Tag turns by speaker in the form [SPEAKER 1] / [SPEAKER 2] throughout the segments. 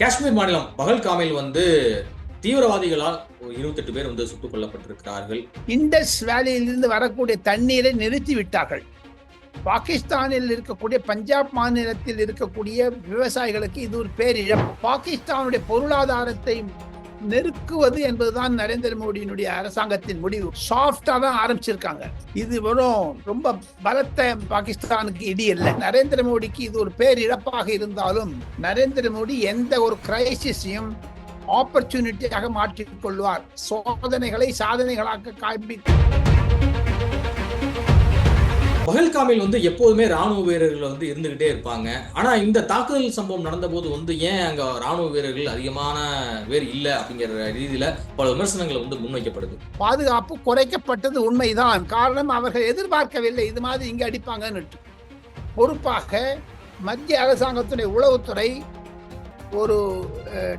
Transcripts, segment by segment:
[SPEAKER 1] காஷ்மீர் மாநிலம் பகல்காமில் வந்து தீவிரவாதிகளால் இருபத்தெட்டு பேர் வந்து சுட்டுக் கொல்லப்பட்டிருக்கிறார்கள்.
[SPEAKER 2] இண்டஸ் வேலியிலிருந்து வரக்கூடிய தண்ணீரை நிறுத்தி விட்டார்கள் பாகிஸ்தானில் இருக்கக்கூடிய பஞ்சாப் மாநிலத்தில் இருக்கக்கூடிய விவசாயிகளுக்கு இது ஒரு பேரிழப்பு. பாகிஸ்தானுடைய பொருளாதாரத்தை நெருக்குவது என்பதுதான் நரேந்திர மோடியினுடைய அரசாங்கத்தின் முடிவு. சாஃப்டா தான் ஆரம்பிச்சிருக்காங்க. இது வெறும் ரொம்ப பலத்த பாகிஸ்தானுக்கு இடி இல்லை நரேந்திர மோடிக்கு இது ஒரு பேரிழப்பாக இருந்தாலும் நரேந்திர மோடி எந்த ஒரு கிரைசிஸையும் ஆப்பர்ச்சுனிட்டியாக மாற்றிக் கொள்வார். சோதனைகளை சாதனைகளாக காண்பி
[SPEAKER 1] பகல்காமில் வந்து எப்போதுமே ராணுவ வீரர்கள் வந்து இருந்துகிட்டே இருப்பாங்க. ஆனா இந்த தாக்குதல் சம்பவம் நடந்தபோது வந்து ஏன் அங்க ராணுவ வீரர்கள் அதிகமான பேர் இல்ல அப்படிங்கிற ரீதியில பல விமர்சனங்கள் வந்து முன்வைக்கப்படுது.
[SPEAKER 2] பாதுகாப்பு குறைக்கப்பட்டது உண்மைதான். காரணம் அவர்கள் எதிர்பார்க்கவில்லை. இது மாதிரி இங்க அடிப்பாங்கன்னு பொறுப்பாக மத்திய அரசாங்கத்துடைய உளவுத்துறை ஒரு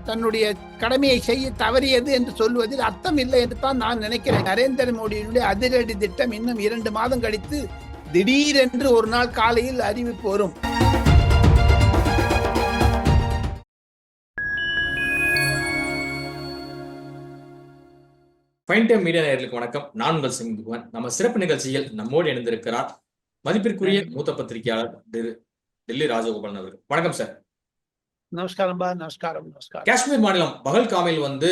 [SPEAKER 2] தன்னுடைய கடமையை செய்ய தவறியது என்று சொல்வதில் அர்த்தம் இல்லை என்று தான் நான் நினைக்கிறேன். நரேந்திர மோடியினுடைய அதிரடி திட்டம் இன்னும் இரண்டு மாதம் கழித்து திடீரென்று ஒரு நாள் காலையில் அறிவிப்பு வரும்.
[SPEAKER 1] ஃபைன் டைம் மீடியா நேயர்களுக்கு வணக்கம். நான் உங்கள் சிங் புவன் நம்ம சிறப்பு நிகழ்ச்சியில் நம்மோடு இணைந்திருக்கிறார் மதிப்பிற்குரிய மூத்த பத்திரிகையாளர் திரு டெல்லி ராஜகோபாலன் அவர்கள். வணக்கம் சார்
[SPEAKER 2] நமஸ்காரம் பா நமஸ்காரம் நமஸ்காரம்.
[SPEAKER 1] காஷ்மீர் மாநிலம் பகல்காமில் வந்து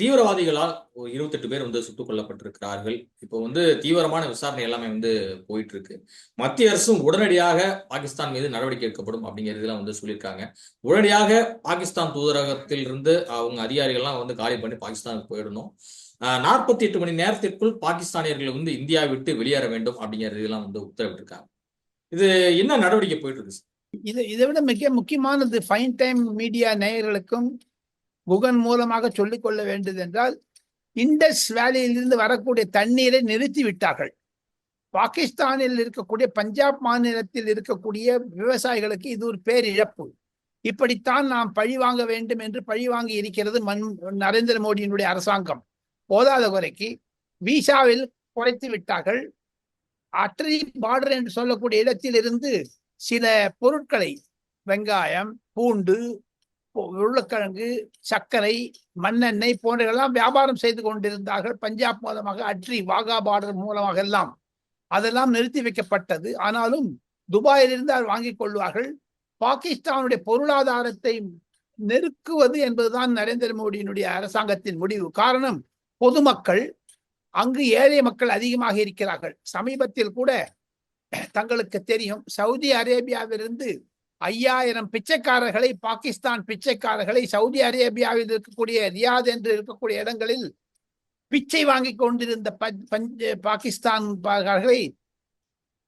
[SPEAKER 1] தீவிரவாதிகளால் ஒரு இருபத்தெட்டு பேர் வந்து சுட்டுக் கொல்லப்பட்டிருக்கிறார்கள். இப்போ வந்து தீவிரமான விசாரணை எல்லாமே வந்து போயிட்டு இருக்கு மத்திய அரசும் உடனடியாக பாகிஸ்தான் மீது நடவடிக்கை எடுக்கப்படும் அப்படிங்கிறதுலாம் வந்து சொல்லியிருக்காங்க. உடனடியாக பாகிஸ்தான் தூதரகத்தில் இருந்து அவங்க அதிகாரிகள்லாம் வந்து காலி பண்ணி பாகிஸ்தானுக்கு போயிடணும். நாற்பத்தி எட்டு மணி நேரத்திற்குள் பாகிஸ்தானியர்கள் வந்து இந்தியா விட்டு வெளியேற வேண்டும் அப்படிங்கிறதெல்லாம் வந்து உத்தரவிட்டிருக்காங்க. இது என்ன நடவடிக்கை போயிட்டு இருக்கு
[SPEAKER 2] இது இதை விட மிக முக்கியமானது ஃபைன் டைம் மீடியா நேயர்களுக்கும் குகன் மூலமாக சொல்லிக் கொள்ள வேண்டியது என்றால் இண்டஸ் வேலியிலிருந்து வரக்கூடிய தண்ணீரை நிறுத்தி விட்டார்கள். பாகிஸ்தானில் இருக்கக்கூடிய பஞ்சாப் மாநிலத்தில் இருக்கக்கூடிய விவசாயிகளுக்கு இது ஒரு பேரிழப்பு. இப்படித்தான் நாம் பழி வாங்க வேண்டும் என்று பழி வாங்கி இருக்கிறது மன் நரேந்திர மோடியினுடைய அரசாங்கம். போதாத குறைக்கு விசாவில் குறைத்து விட்டார்கள். அட்ரி பார்டர் என்று சொல்லக்கூடிய இடத்தில் இருந்து சில பொருட்களை வெங்காயம் பூண்டு உருளைக்கிழங்கு சர்க்கரை மண்ணெண்ணெய் போன்றவெல்லாம் வியாபாரம் செய்து கொண்டிருந்தார்கள். பஞ்சாப் மூலமாக அட்ரி வாகா பார்டர் மூலமாக எல்லாம். அதெல்லாம் நிறுத்தி வைக்கப்பட்டது. ஆனாலும் துபாயிலிருந்து அவர் வாங்கிக் கொள்வார்கள். பாகிஸ்தானுடைய பொருளாதாரத்தை நெருக்குவது என்பதுதான் நரேந்திர மோடியினுடைய அரசாங்கத்தின் முடிவு. காரணம் பொதுமக்கள் அங்கு ஏழை மக்கள் அதிகமாக இருக்கிறார்கள். சமீபத்தில் கூட தங்களுக்கு தெரியும் சவுதி அரேபியாவிலிருந்து ஐயாயிரம் பிச்சைக்காரர்களை பாகிஸ்தான் பிச்சைக்காரர்களை சவுதி அரேபியாவில் இருக்கக்கூடிய ரியாத் என்று இருக்கக்கூடிய இடங்களில் பிச்சை வாங்கி கொண்டிருந்த பஞ்- பஞ்ச பாகிஸ்தான்காரர்களை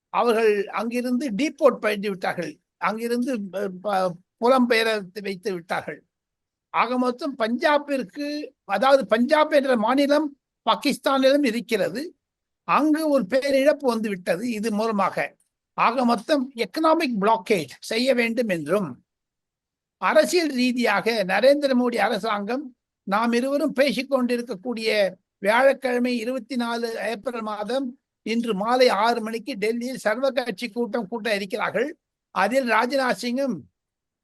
[SPEAKER 2] அவர்கள் அங்கிருந்து டீபோர்ட் பண்ணி விட்டார்கள். அங்கிருந்து புலம்பெயர வைத்து விட்டார்கள். ஆக மொத்தம் பஞ்சாபிற்கு அதாவது பஞ்சாப் என்ற மாநிலம் பாகிஸ்தானிலும் இருக்கிறது. அங்கு ஒரு பேரிழப்பு வந்து விட்டது. இது மூலமாக. ஆக மொத்தம் எக்கனாமிக் பிளாக்கேஜ் செய்ய வேண்டும் என்றும் அரசியல் ரீதியாக நரேந்திர மோடி அரசாங்கம் நாம் இருவரும் பேசிக் கொண்டிருக்கக்கூடிய வியாழக்கிழமை இருபத்தி நாலு ஏப்ரல் மாதம் இன்று மாலை ஆறு மணிக்கு டெல்லியில் சர்வ கட்சி கூட்டம் கூட்ட இருக்கிறார்கள். அதில் ராஜ்நாத் சிங்கும்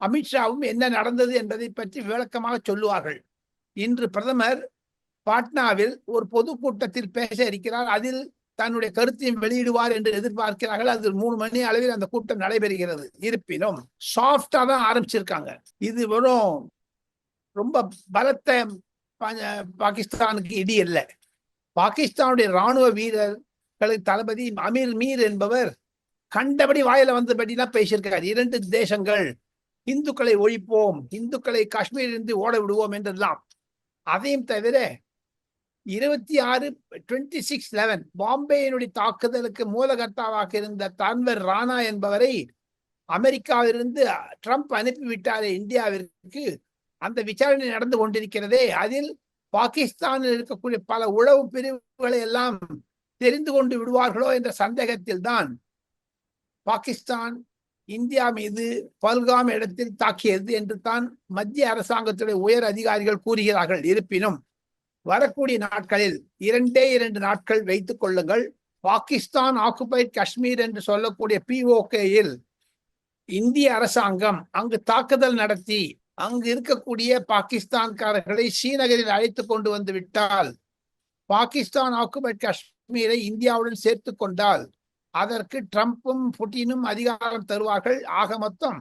[SPEAKER 2] அமித்ஷாவும் என்ன நடந்தது என்பதை பற்றி விளக்கமாக சொல்லுவார்கள். இன்று பிரதமர் பாட்னாவில் ஒரு பொதுக்கூட்டத்தில் பேச இருக்கிறார். அதில் தன்னுடைய கருத்தையும் வெளியிடுவார் என்று எதிர்பார்க்கிறார்கள். அது மூணு மணி அளவில் அந்த கூட்டம் நடைபெறுகிறது. இருப்பினும் சாஃப்டா தான் ஆரம்பிச்சிருக்காங்க. இது வெறும் ரொம்ப பலத்த பாகிஸ்தானுக்கு இடி இல்லை பாகிஸ்தானுடைய ராணுவ வீரர்களின் தளபதி அமீர் மீர் என்பவர் கண்டபடி வாயில வந்தபடிலாம் பேசியிருக்கார். இரண்டு தேசங்கள் இந்துக்களை ஒழிப்போம் இந்துக்களை காஷ்மீரிலிருந்து ஓட விடுவோம் என்றெல்லாம். அதையும் தவிர இருபத்தி ஆறு டுவெண்ட்டி சிக்ஸ் லெவன் பாம்பேயினுடைய தாக்குதலுக்கு மூலகர்த்தாவாக இருந்த தான்வர் ராணா என்பவரை அமெரிக்காவிலிருந்து ட்ரம்ப் அனுப்பிவிட்டாரே இந்தியாவிற்கு. அந்த விசாரணை நடந்து கொண்டிருக்கிறதே. அதில் பாகிஸ்தானில் இருக்கக்கூடிய பல உளவு பிரிவுகளை எல்லாம் தெரிந்து கொண்டு விடுவார்களோ என்ற சந்தேகத்தில் தான் பாகிஸ்தான் இந்தியா மீது பல்காம் இடத்தில் தாக்கியது என்று தான் மத்திய அரசாங்கத்துடைய உயர் அதிகாரிகள் கூறுகிறார்கள். இருப்பினும் வரக்கூடிய நாட்களில் இரண்டே இரண்டு நாட்கள் வைத்துக் கொள்ளுங்கள். பாகிஸ்தான் ஆக்குபைட் காஷ்மீர் என்று சொல்லக்கூடிய பிஓகேயில் இந்திய அரசாங்கம் அங்கு தாக்குதல் நடத்தி அங்கு இருக்கக்கூடிய பாகிஸ்தான்காரர்களை ஸ்ரீநகரில் அழைத்து கொண்டு வந்து விட்டால் பாகிஸ்தான் ஆக்குபைட் காஷ்மீரை இந்தியாவுடன் சேர்த்து கொண்டால் அதற்கு ட்ரம்ப்பும் புட்டினும் அதிகாரம் தருவார்கள். ஆக மொத்தம்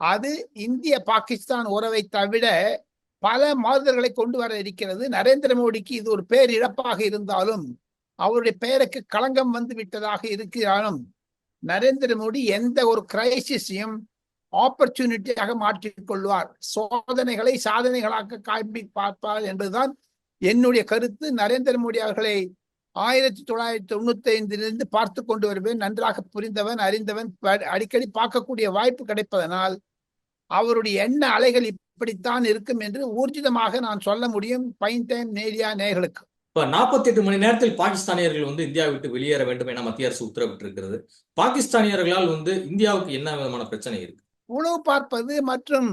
[SPEAKER 2] அது இந்திய பாகிஸ்தான் உறவை தவிர பல மாறுதல்களை கொண்டு வர இருக்கிறது. நரேந்திர மோடிக்கு இது ஒரு பேரிழப்பாக இருந்தாலும் அவருடைய பெயருக்கு களங்கம் வந்து விட்டதாக இருக்கிறாலும் நரேந்திர மோடி எந்த ஒரு கிரைசிஸையும் ஆப்பர்ச்சுனிட்டியாக மாற்றிக்கொள்வார். சோதனைகளை சாதனைகளாக காண்பி பார்ப்பார் என்பதுதான் என்னுடைய கருத்து. நரேந்திர மோடி அவர்களை ஆயிரத்தி தொள்ளாயிரத்தி தொண்ணூத்தி ஐந்திலிருந்து பார்த்து கொண்டு வருவேன். நன்றாக புரிந்தவன் அறிந்தவன் அடிக்கடி பார்க்கக்கூடிய வாய்ப்பு கிடைப்பதனால் அவருடைய எண்ண அலைகள் இப்படித்தான் இருக்கும் என்று ஊர்ஜிதமாக நான் சொல்ல முடியும். பைன் டைம் நேரியா நேயர்களுக்கு
[SPEAKER 1] இப்ப 48 மணி நேரத்தில் பாகிஸ்தானியர்கள் வந்து இந்தியாவை விட்டு வெளியேற வேண்டும் என மத்திய அரசு உத்தரவிட்டிருக்கிறது. பாகிஸ்தானியர்களால் வந்து இந்தியாவுக்கு என்ன விதமான பிரச்சனை இருக்கு?
[SPEAKER 2] உணவு பார்ப்பது மற்றும்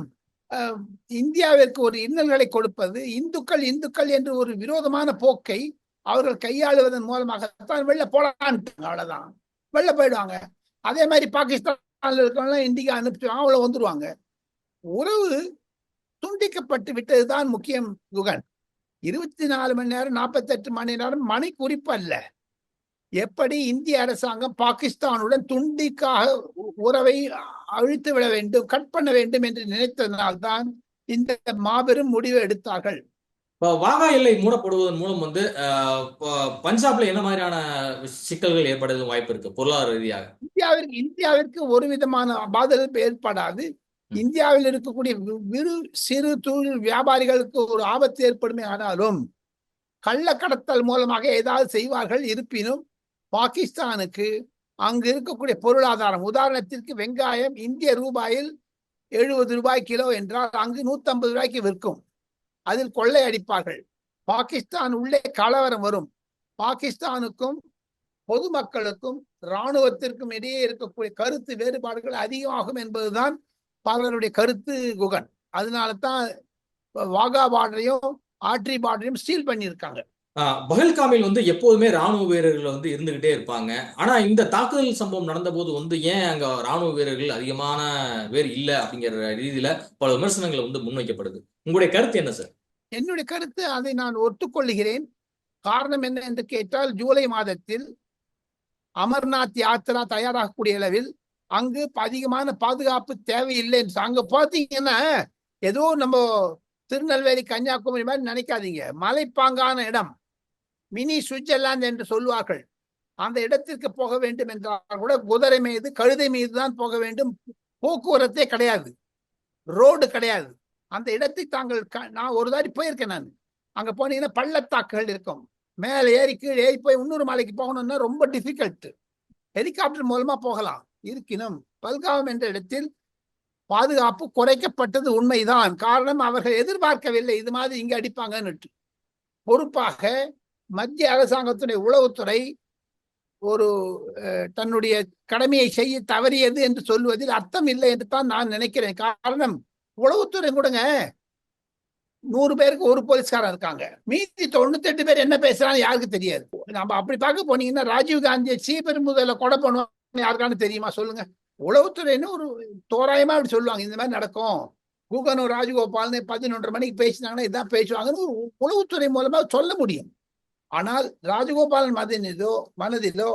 [SPEAKER 2] இந்தியாவிற்கு ஒரு இன்னல்களை கொடுப்பது இந்துக்கள் இந்துக்கள் என்று ஒரு விரோதமான போக்கை அவர்கள் கையாளுவதன் மூலமாகத்தான் வெளில போலான்ட்டாங்க அவ்வளவுதான். வெளில போயிடுவாங்க. அதே மாதிரி இருக்கவங்க இந்தியா அனுப்பிச்சுவாங்க அவ்வளவு வந்துருவாங்க. உறவு துண்டிக்கப்பட்டு விட்டதுதான் முக்கியம் குகன் இருபத்தி நாலு மணி நேரம் நாற்பத்தெட்டு மணி நேரம் மணி குறிப்பு அல்ல எப்படி இந்திய அரசாங்கம் பாகிஸ்தானுடன் துண்டிக்காக உறவை அழித்து விட வேண்டும் கட் பண்ண வேண்டும் என்று நினைத்ததனால்தான் இந்த மாபெரும் முடிவை எடுத்தார்கள்.
[SPEAKER 1] வாகா எல்லை மூடப்படுவதன் மூலம் வந்து பஞ்சாப்ல என்ன மாதிரியான சிக்கல்கள் ஏற்படுறது வாய்ப்பு இருக்கு பொருளாதார ரீதியாக?
[SPEAKER 2] இந்தியாவிற்கு இந்தியாவிற்கு ஒரு விதமான பாதிப்பு ஏற்படாது. இந்தியாவில் இருக்கக்கூடிய விரு சிறு தொழில் வியாபாரிகளுக்கு ஒரு ஆபத்து ஏற்படுமே ஆனாலும் கள்ளக்கடத்தல் மூலமாக ஏதாவது செய்வார்கள். இருப்பினும் பாகிஸ்தானுக்கு அங்கு இருக்கக்கூடிய பொருளாதாரம் உதாரணத்திற்கு வெங்காயம் இந்திய ரூபாயில் எழுபது ரூபாய் கிலோ என்றால் அங்கு நூத்தம்பது ரூபாய்க்கு விற்கும். அதில் கொள்ளை அடிப்பார்கள். பாகிஸ்தான் உள்ளே கலவரம் வரும். பாகிஸ்தானுக்கும் பொதுமக்களுக்கும் இராணுவத்திற்கும் இடையே இருக்கக்கூடிய கருத்து வேறுபாடுகள் அதிகமாகும் என்பதுதான் பலருடைய கருத்து குகன். அதனால தான் வாகா பார்டரையும் ஆட்ரி பார்டரையும் ஸ்டீல் பண்ணியிருக்காங்க.
[SPEAKER 1] ஆஹ் பஹல்காமில் வந்து எப்போதுமே ராணுவ வீரர்கள் வந்து இருந்துகிட்டே இருப்பாங்க. ஆனா இந்த தாக்குதல் சம்பவம் நடந்தபோது வந்து ஏன் அங்க ராணுவ வீரர்கள் அதிகமான பேர் இல்ல அப்படிங்கிற ரீதியில பல விமர்சனங்கள் வந்து முன்வைக்கப்படுது. உங்களுடைய கருத்து என்ன சார்?
[SPEAKER 2] என்னுடைய கருத்து அதை நான் ஒத்துக்கொள்கிறேன். காரணம் என்ன என்று கேட்டால் ஜூலை மாதத்தில் அமர்நாத் யாத்திரா தயாராகக்கூடிய அளவில் அங்கு அதிகமான பாதுகாப்பு தேவையில்லை அங்க பார்த்தீங்கன்னா ஏதோ நம்ம திருநெல்வேலி கன்னியாகுமரி மாதிரி நினைக்காதீங்க. மலைப்பாங்கான இடம். மினி சுவிட்சர்லாந்து என்று சொல்வார்கள். அந்த இடத்திற்கு போக வேண்டும் என்றால் கூட குதிரை மீது கழுதை மீது தான் போக வேண்டும். போக்குவரத்தே கிடையாது. ரோடு கிடையாது. அந்த இடத்தை தாங்கள் க- நான் ஒரு தாடி போயிருக்கேன் நான். அங்க போனீங்கன்னா பள்ளத்தாக்குகள் இருக்கும். மேலே ஏறி கீழே ஏறி போய் இன்னொரு மலைக்கு போகணும்னா ரொம்ப டிஃபிகல்ட் ஹெலிகாப்டர் மூலமா போகலாம். இருக்கினும் பல்காம் என்ற இடத்தில் பாதுகாப்பு குறைக்கப்பட்டது உண்மைதான். காரணம் அவர்கள் எதிர்பார்க்கவில்லை. இது மாதிரி இங்க அடிப்பாங்கன்னு பொறுப்பாக மத்திய அரசாங்கத்துடைய உளவுத்துறை ஒரு தன்னுடைய கடமையை செய்ய தவறியது என்று சொல்வதில் அர்த்தம் இல்லை என்று தான் நான் நினைக்கிறேன். காரணம் உளவுத்துறை கூடங்க நூறு பேருக்கு ஒரு போலீஸ்காரன் இருக்காங்க. மீதி தொண்ணூத்தி எட்டு பேர் என்ன பேசுறான்னு யாருக்கு தெரியாது. நம்ம அப்படி பார்க்க போனீங்கன்னா ராஜீவ் காந்தியை முதல்ல கொலை பண்ணுவோம் யாருக்கானு தெரியுமா? சொல்லுங்க. உளவுத்துறைன்னு ஒரு தோராயமா அப்படி சொல்லுவாங்க. இந்த மாதிரி நடக்கும். கூகனும் ராஜகோபால்னு பதினொன்றரை மணிக்கு பேசினாங்கன்னா இதான் பேசுவாங்கன்னு ஒரு உளவுத்துறை மூலமா சொல்ல முடியும். ஆனால் ராஜகோபாலன் மனதிலோ மனதிலோ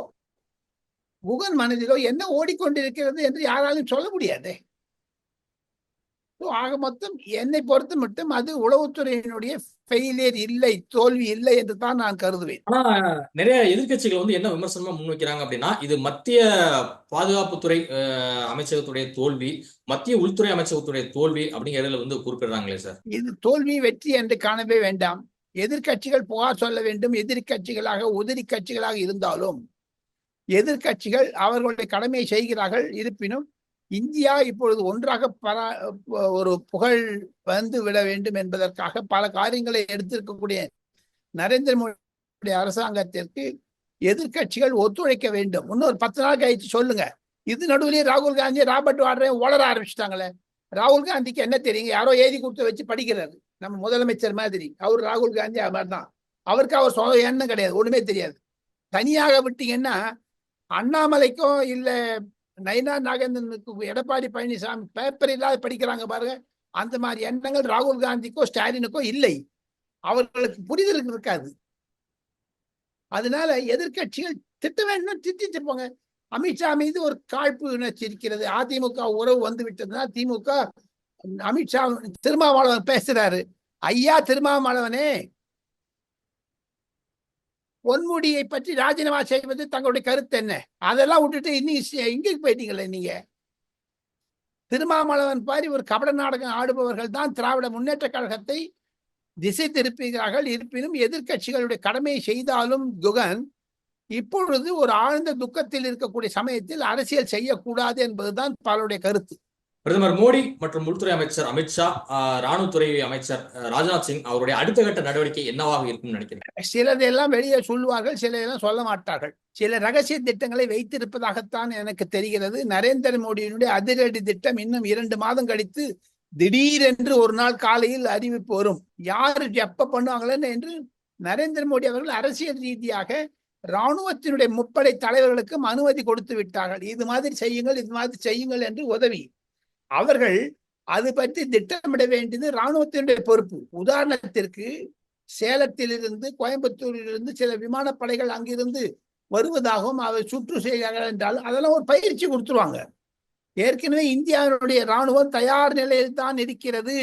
[SPEAKER 2] குகன் மனதிலோ என்ன ஓடிக்கொண்டிருக்கிறது என்று யாராலும் சொல்ல முடியாதே. ஆக மொத்தம் என்னை பொறுத்து மட்டும் அது உளவுத்துறையினுடைய ஃபெயிலியர் இல்லை தோல்வி இல்லை என்று தான் நான் கருதுவேன்.
[SPEAKER 1] ஆனா நிறைய எதிர்க்கட்சிகள் வந்து என்ன விமர்சனமா முன்வைக்கிறாங்க அப்படின்னா இது மத்திய பாதுகாப்புத்துறை அமைச்சகத்துடைய தோல்வி மத்திய உள்துறை அமைச்சகத்துடைய தோல்வி அப்படிங்கிறதுல வந்து குறிப்பிடுறாங்களே சார்.
[SPEAKER 2] இது தோல்வி வெற்றி என்று காணவே வேண்டாம். எதிர்க்கட்சிகள் புகார் சொல்ல வேண்டும் எதிர்க்கட்சிகளாக உதிரி கட்சிகளாக இருந்தாலும் எதிர்க்கட்சிகள் அவர்களுடைய கடமையை செய்கிறார்கள் இருப்பினும் இந்தியா இப்பொழுது ஒன்றாக பரா ஒரு புகழ் வந்து விட வேண்டும் என்பதற்காக பல காரியங்களை எடுத்திருக்கக்கூடிய நரேந்திர மோடி அரசாங்கத்திற்கு எதிர்க்கட்சிகள் ஒத்துழைக்க வேண்டும். இன்னொரு பத்து நாள் கழிச்சு சொல்லுங்க. இது நடுவிலேயே ராகுல் காந்தி ராபர்ட் வாடுறேன் ஓடற ஆரம்பிச்சிட்டாங்களே. ராகுல் காந்திக்கு என்ன தெரியுங்க? யாரோ எழுதி கொடுத்து வச்சு படிக்கிறாரு. நம்ம முதலமைச்சர் மாதிரி. அவர் ராகுல் காந்தி அது மாதிரி தான். அவருக்கு அவர் சொந்த எண்ணம் கிடையாது. ஒண்ணுமே தெரியாது. தனியாக விட்டீங்கன்னா அண்ணாமலைக்கும் இல்லை நயனா நாகேந்திரனுக்கு எடப்பாடி பழனிசாமி பேப்பர் இல்லாத படிக்கிறாங்க பாருங்க. அந்த மாதிரி எண்ணங்கள் ராகுல் காந்திக்கோ ஸ்டாலினுக்கோ இல்லை. அவர்களுக்கு புரிதல் இருக்காது. அதனால எதிர்க்கட்சிகள் திட்ட வேண்டும் திட்டிட்டு போங்க அமித்ஷா மீது ஒரு காழ்ப்பு உணர்ச்சி இருக்கிறது. அதிமுக உறவு வந்து விட்டதுன்னா திமுக அமித்ஷா திருமாவளவன் பேசுறாரு. ஐயா திருமாவளவனே பொன்முடியை பற்றி ராஜினாமா செய்வது தங்களுடைய கருத்து என்ன? அதெல்லாம் விட்டுட்டு இன்னைக்கு இங்கே போயிட்டீங்களே நீங்க? திருமாமலவன் பாரி ஒரு கபட நாடகம் ஆடுபவர்கள் தான் திராவிட முன்னேற்ற கழகத்தை திசை திருப்புகிறார்கள். இருப்பினும் எதிர்க்கட்சிகளுடைய கடமையை செய்தாலும் குகன் இப்பொழுது ஒரு ஆழ்ந்த துக்கத்தில் இருக்கக்கூடிய சமயத்தில் அரசியல் செய்யக்கூடாது என்பதுதான் பலருடைய கருத்து.
[SPEAKER 1] பிரதமர் மோடி மற்றும் உள்துறை அமைச்சர் அமித்ஷா ராணுவத்துறை அமைச்சர் ராஜ்நாத் சிங் அவருடைய அடுத்த கட்ட நடவடிக்கை என்னவாக இருக்கும் நினைக்கிறேன்
[SPEAKER 2] சிலதெல்லாம் வெளியே சொல்லுவார்கள் சிலதெல்லாம் சொல்ல மாட்டார்கள். சில ரகசிய திட்டங்களை வைத்திருப்பதாகத்தான் எனக்கு தெரிகிறது. நரேந்திர மோடியினுடைய அதிரடி திட்டம் இன்னும் இரண்டு மாதம் கழித்து திடீரென்று ஒரு நாள் காலையில் அறிவிப்பு வரும். யாரு எப்ப பண்ணுவாங்களேன்னு என்று நரேந்திர மோடி அவர்கள் அரசியல் ரீதியாக ராணுவத்தினுடைய முப்படை தலைவர்களுக்கும் அனுமதி கொடுத்து விட்டார்கள். இது மாதிரி செய்யுங்கள் இது மாதிரி செய்யுங்கள் என்று உதவி அவர்கள் அது பற்றி திட்டமிட வேண்டியது ராணுவத்தினுடைய பொறுப்பு. உதாரணத்திற்கு சேலத்திலிருந்து கோயம்புத்தூரிலிருந்து சில விமானப்படைகள் அங்கிருந்து வருவதாகவும் அவை சுற்று செய்கிறார்கள் என்றால் அதெல்லாம் ஒரு பயிற்சி கொடுத்துருவாங்க. ஏற்கனவே இந்தியாவினுடைய ராணுவம் தயார் நிலையில் தான் இருக்கிறது.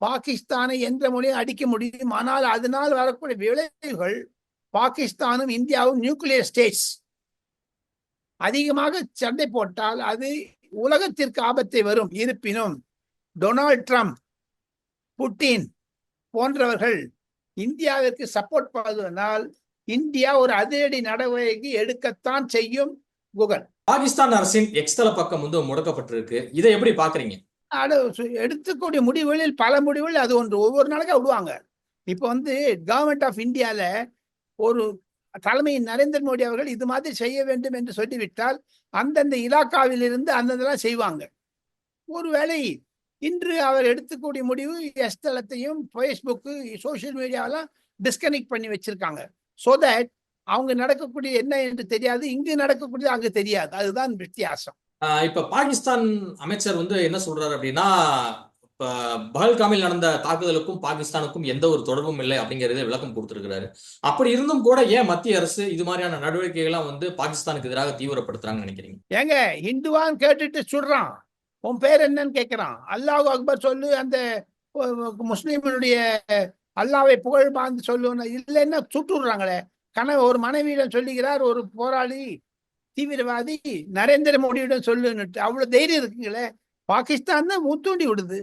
[SPEAKER 2] பாகிஸ்தானை என்ற மொழியும் அடிக்க முடியும். ஆனால் அதனால் வரக்கூடிய விளைவுகள் பாகிஸ்தானும் இந்தியாவும் நியூக்ளியர் ஸ்டேட்ஸ். அதிகமாக சண்டை போட்டால் அது உலகத்திற்கு ஆபத்தை வரும். இருப்பினும் டொனால்ட் ட்ரம்ப் புட்டின் போன்றவர்கள் இந்தியாவிற்கு சப்போர்ட் பண்ணுவதனால் இந்தியா ஒரு அதிரடி நடவடிக்கை எடுக்கத்தான் செய்யும் குகன்
[SPEAKER 1] பாகிஸ்தான் அரசின் எக்ஸ்தல பக்கம் வந்து முடக்கப்பட்டிருக்கு. இதை எப்படி பாக்குறீங்க
[SPEAKER 2] சு- எடுத்துக்கூடிய முடிவுகளில் பல முடிவுகள் அது ஒன்று. ஒவ்வொரு நாளைக்கு விடுவாங்க. இப்போ வந்து கவர்மெண்ட் ஆஃப் இந்தியால ஒரு தலைமை நரேந்திர மோடி அவர்கள் இது மாதிரி செய்ய வேண்டும் என்று சொல்லிவிட்டால் அந்தந்த இலாக்காவில் இருந்து அந்தந்தெல்லாம் செய்வாங்க. ஒருவேளை இன்று அவர் எடுத்துக்கூடிய முடிவு எஸ்தலத்தையும் ஃபேஸ்புக்கு சோசியல் மீடியாவெல்லாம் டிஸ்கனெக்ட் பண்ணி வச்சிருக்காங்க. ஸோ தட் அவங்க நடக்கக்கூடிய என்ன என்று தெரியாது இங்கு நடக்கக்கூடியது அங்கு தெரியாது. அதுதான் வித்தியாசம்.
[SPEAKER 1] இப்ப பாகிஸ்தான் அமைச்சர் வந்து என்ன சொல்றாரு அப்படின்னா பஹல்காமில் நடந்த தாக்குதலுக்கும் பாகிஸ்தானுக்கும் எந்த ஒரு தொடர்பும் இல்லை அப்படிங்கறத விளக்கம் கொடுத்திருக்கிறாரு. அப்படி இருந்தும் கூட ஏன் மத்திய அரசு இது மாதிரியான நடவடிக்கைகள்லாம் வந்து பாகிஸ்தானுக்கு எதிராக தீவிரப்படுத்துறாங்கன்னு நினைக்கிறீங்க?
[SPEAKER 2] ஏங்க ஹிந்துவான்னு கேட்டுட்டு சுடுறான். உன் பேர் என்னன்னு கேட்கிறான் அல்லாஹ் அக்பர் சொல்லு அந்த அஹ், அல்லாவை புகழ் பாந்து சொல்லுன்னு இல்லைன்னா சுட்டு விடுறாங்களே கனவு ஒரு மனைவியிடம் சொல்லுகிறார் ஒரு போராளி தீவிரவாதி நரேந்திர மோடியிடம் சொல்லுன்னுட்டு. அவ்வளவு தைரியம் இருக்குங்களே. பாகிஸ்தான் தான் முத்தூண்டி விடுது.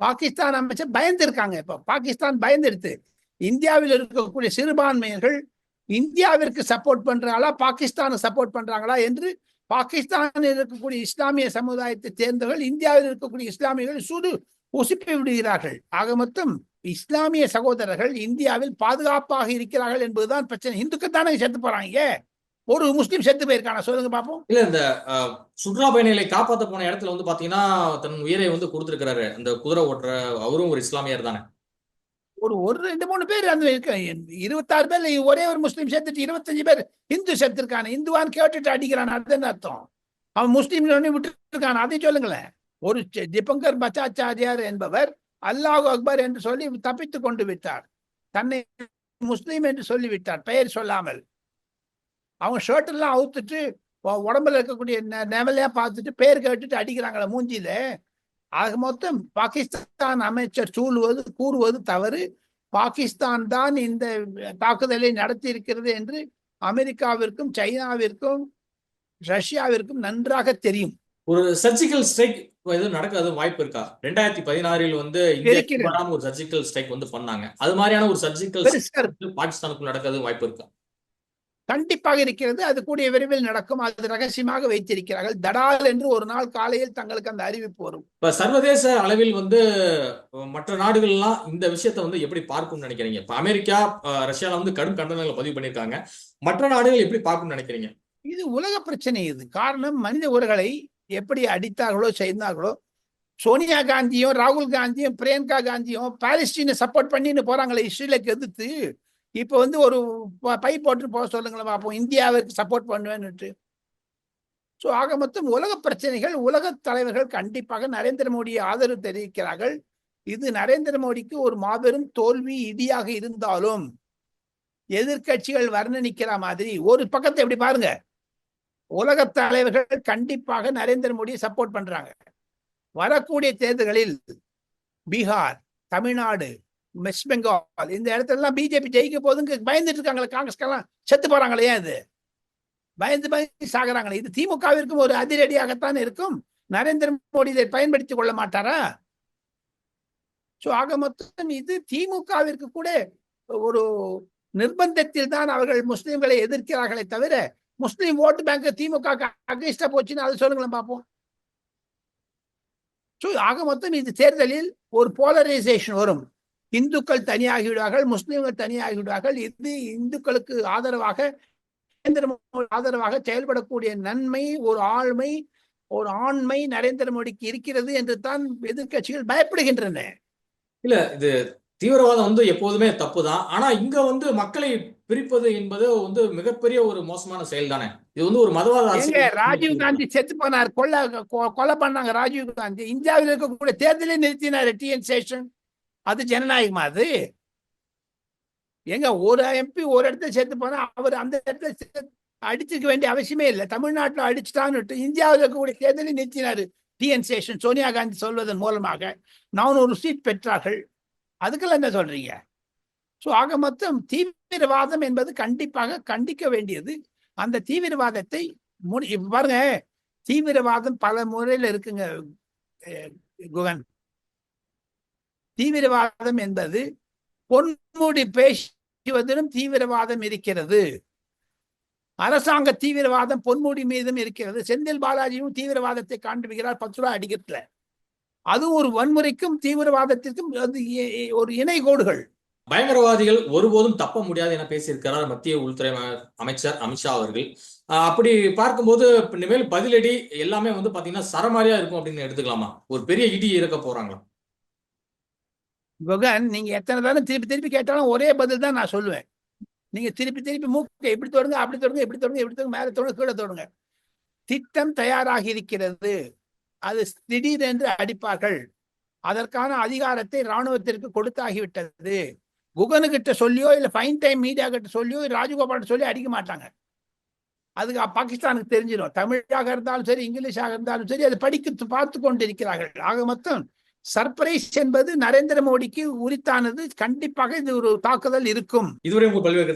[SPEAKER 2] பாகிஸ்தான் அமைச்சர் பயந்துருக்காங்க இப்போ. பாகிஸ்தான் பயந்துடுத்து இந்தியாவில் இருக்கக்கூடிய சிறுபான்மையர்கள் இந்தியாவிற்கு சப்போர்ட் பண்றாங்களா பாகிஸ்தானை சப்போர்ட் பண்றாங்களா என்று பாகிஸ்தானில் இருக்கக்கூடிய இஸ்லாமிய சமுதாயத்தை சேர்ந்தவர்கள் இந்தியாவில் இருக்கக்கூடிய இஸ்லாமியர்கள் சுடு உசுப்பி விடுகிறார்கள். ஆக மொத்தம் இஸ்லாமிய சகோதரர்கள் இந்தியாவில் பாதுகாப்பாக இருக்கிறார்கள் என்பதுதான் பிரச்சனை. இந்துக்கள் தானே செத்து போறாங்க ஒரு முஸ்லீம் செத்து போயிருக்கானா? சொல்லுங்க பாப்போம்.
[SPEAKER 1] இல்ல இந்த சுற்றுலா பயணிகளை காப்பாத்த போன இடத்துல வந்து பாத்தீங்கன்னா தன் உயிரை வந்து கொடுத்திருக்கிறாரு. அந்த குதிரை ஓட்டுற அவரும் ஒரு இஸ்லாமியர் தானே.
[SPEAKER 2] ஒரு ஒரு ரெண்டு மூணு பேர் அந்த இருபத்தாறு பேர் ஒரே ஒரு முஸ்லீம் சேர்த்துட்டு இருபத்தஞ்சு பேர் இந்து செத்துருக்கான. இந்துவான்னு கேட்டுட்டு அடிக்கிறான் அதுன்னு அர்த்தம். அவன் முஸ்லீம் விட்டுருக்கான் அதை சொல்லுங்களேன். ஒரு திபங்கர் பச்சாச்சாரியார் என்பவர் அல்லாஹ் அக்பர் என்று சொல்லி தப்பித்து கொண்டு விட்டார். தன்னை முஸ்லீம் என்று சொல்லிவிட்டார் பெயர் சொல்லாமல். அவங்க ஷர்ட் எல்லாம் அவுத்துட்டு உடம்புல இருக்கக்கூடிய நெ- நெவலையா பார்த்துட்டு பேர் கேட்டுட்டு அடிக்கிறாங்களே மூஞ்சில ஆக மொத்தம் பாகிஸ்தான் அமைச்சர் சூழுவது கூறுவது தவறு. பாகிஸ்தான் தான் இந்த தாக்குதலை நடத்தி இருக்கிறது என்று அமெரிக்காவிற்கும் சைனாவிற்கும் ரஷ்யாவிற்கும் நன்றாக தெரியும்.
[SPEAKER 1] ஒரு சர்ஜிக்கல் ஸ்ட்ரைக் எதுவும் நடக்காது வாய்ப்பு இருக்கா? ரெண்டாயிரத்தி பதினாறில் வந்து ஒரு சர்ஜிக்கல் ஸ்ட்ரைக் வந்து பண்ணாங்க. அது மாதிரியான ஒரு சர்ஜிக்கல். பாகிஸ்தானுக்குள் நடக்காது வாய்ப்பு இருக்கா?
[SPEAKER 2] கண்டிப்பாக இருக்கிறது அது கூடிய விரைவில் நடக்கும். அது ரகசியமாக வைத்திருக்கிறார்கள். தடால் என்று ஒரு நாள் காலையில் தங்களுக்கு அந்த அறிவிப்பு வரும்.
[SPEAKER 1] இப்ப சர்வதேச அளவில் வந்து மற்ற நாடுகள்லாம் இந்த விஷயத்தை வந்து எப்படி பார்க்கும்னு நினைக்கிறீங்க? இப்ப அமெரிக்கா ரஷ்யால வந்து கடும் கண்டனங்களை பதிவு பண்ணியிருக்காங்க. மற்ற நாடுகள் எப்படி பார்க்கும்னு நினைக்கிறீங்க?
[SPEAKER 2] இது உலக பிரச்சனை இது. காரணம் மனித உறவுகளை எப்படி அடித்தார்களோ செய்தார்களோ சோனியா காந்தியும் ராகுல் காந்தியும் பிரியங்கா காந்தியும் பாலஸ்டீனை சப்போர்ட் பண்ணின்னு போறாங்களே இஸ்ரேலுக்கு எதிர்த்து. இப்போ வந்து ஒரு ப- பை போட்டு போக சொல்லுங்களேன் பார்ப்போம் இந்தியாவிற்கு சப்போர்ட் பண்ணுவேன்னுட்டு. ஸோ ஆக மொத்தம் உலக பிரச்சனைகள் உலக தலைவர்கள் கண்டிப்பாக நரேந்திர மோடியை ஆதரவு தெரிவிக்கிறார்கள். இது நரேந்திர மோடிக்கு ஒரு மாபெரும் தோல்வி இடியாக இருந்தாலும் எதிர்க்கட்சிகள் வர்ணனிக்கிற மாதிரி ஒரு பக்கத்தை எப்படி பாருங்க? உலக தலைவர்கள் கண்டிப்பாக நரேந்திர மோடியை சப்போர்ட் பண்றாங்க. வரக்கூடிய தேர்தல்களில் பீகார் தமிழ்நாடு வெஸ்ட் பெங்கால் இந்த இடத்துல எல்லாம் பிஜேபி ஜெயிக்க போதுங்க பயந்துட்டு இருக்காங்களே காங்கிரஸ்க்கெல்லாம் செத்து போறாங்களே ஏன் இது? பயந்து பயந்து சாகுறாங்களே. இது திமுகவிற்கும் ஒரு அதிரடியாகத்தான் இருக்கும். நரேந்திர மோடி இதை பயன்படுத்திக் கொள்ள மாட்டாரா? சோ ஆக மொத்தம் இது திமுகவிற்கு கூட ஒரு நிர்பந்தத்தில் தான் அவர்கள் முஸ்லிம்களை எதிர்க்கிறார்களே தவிர முஸ்லீம் ஓட்டு பேங்க் திமுக அகைஸ்டா போச்சுன்னு அதை சொல்லுங்களேன் பார்ப்போம் ஸோ ஆக மொத்தம் இது தேர்தலில் ஒரு போலரைசேஷன் வரும். இந்துக்கள் தனியாகி விடுவார்கள் முஸ்லிம்கள் தனியாகி விடுவார்கள் இது இந்துக்களுக்கு ஆதரவாக நரேந்திர மோடி ஆதரவாக செயல்படக்கூடிய நன்மை ஒரு ஆழ்மை ஒரு ஆண்மை நரேந்திர மோடிக்கு இருக்கிறது என்று தான் எதிர்க்கட்சிகள் பயப்படுகின்றன.
[SPEAKER 1] இல்ல இது தீவிரவாதம் வந்து எப்போதுமே தப்பு தான் ஆனா இங்க வந்து மக்களை பிரிப்பது என்பது வந்து மிகப்பெரிய ஒரு மோசமான செயல் தானே இது வந்து ஒரு மதவாத
[SPEAKER 2] ராஜீவ் காந்தி செத்து போனார் கொல்ல கொ- கொலை பண்ணாங்க ராஜீவ் காந்தி. இந்தியாவில் இருக்கக்கூடிய தேர்தலை நிறுத்தினார் டிஎன் சேஷன். அது ஜனநாயகமா அது? எங்க ஒரு எம்பி ஒரு இடத்துல சேர்த்து போனா அவர் அந்த இடத்துல செத்து- அடிச்சுக்க வேண்டிய அவசியமே இல்லை. தமிழ்நாட்டுல அடிச்சுட்டான்னு இந்தியாவில் இருக்கக்கூடிய தேர்தலை நிறுத்தினாரு டிஎன் சேஷன். சோனியா காந்தி சொல்வதன் மூலமாக நானூறு சீட் பெற்றார்கள். அதுக்கெல்லாம் என்ன சொல்றீங்க? ஸோ ஆக மொத்தம் தீவிரவாதம் என்பது கண்டிப்பாக கண்டிக்க வேண்டியது. அந்த தீவிரவாதத்தை முடி பாருங்க தீவிரவாதம் பல முறையில் இருக்குங்க குகன். தீவிரவாதம் என்பது பொன்முடி பேசுவதிலும் தீவிரவாதம் இருக்கிறது. அரசாங்க தீவிரவாதம் பொன்முடி மீதும் இருக்கிறது. செந்தில் பாலாஜியும் தீவிரவாதத்தை காண்பிக்கிறார் பத்து ரூபாய் அடிக்கிறதுல அது ஒரு வன்முறைக்கும் தீவிரவாதத்திற்கும் அது இ- ஒரு இணை கோடுகள்.
[SPEAKER 1] பயங்கரவாதிகள் ஒருபோதும் தப்ப முடியாது என பேசியிருக்கிறார் மத்திய உள்துறை அமைச்சர் அமித்ஷா அவர்கள். அப்படி பார்க்கும்போது இனிமேல் பதிலடி எல்லாமே வந்து பாத்தீங்கன்னா சரமாரியா இருக்கும் அப்படின்னு எடுத்துக்கலாமா? ஒரு பெரிய இடி இறக்க போறாங்களா
[SPEAKER 2] குகன் நீங்க எத்தனை தானே திருப்பி திருப்பி கேட்டாலும் ஒரே பதில் தான் நான் சொல்லுவேன். நீங்க திருப்பி திருப்பி மூக்கை இப்படி தொடங்க அப்படி தொடங்க இப்படி தொடங்க இப்படி தொடங்க மேல தொடங்க கீழே தொடங்க. திட்டம் தயாராகி இருக்கிறது. அது திடீரென்று அடிப்பார்கள். அதற்கான அதிகாரத்தை ராணுவத்திற்கு கொடுத்தாகிவிட்டது குகனுக்கிட்ட சொல்லியோ இல்ல ஃபைன் டைம் மீடியா கிட்ட சொல்லியோ ராஜகோபால் சொல்லி அடிக்க மாட்டாங்க. அதுக்கு பாகிஸ்தானுக்கு தெரிஞ்சிடும் தமிழாக இருந்தாலும் சரி இங்கிலீஷாக இருந்தாலும் சரி அதை படிக்க பார்த்து கொண்டிருக்கிறார்கள். ஆக மொத்தம் சர்ப்ரைஸ் என்பது நரேந்திர மோடிக்கு உரித்தானது. கண்டிப்பாக இது ஒரு தாக்குதல் இருக்கும்.
[SPEAKER 1] இதுவரை உங்க பல்வேறு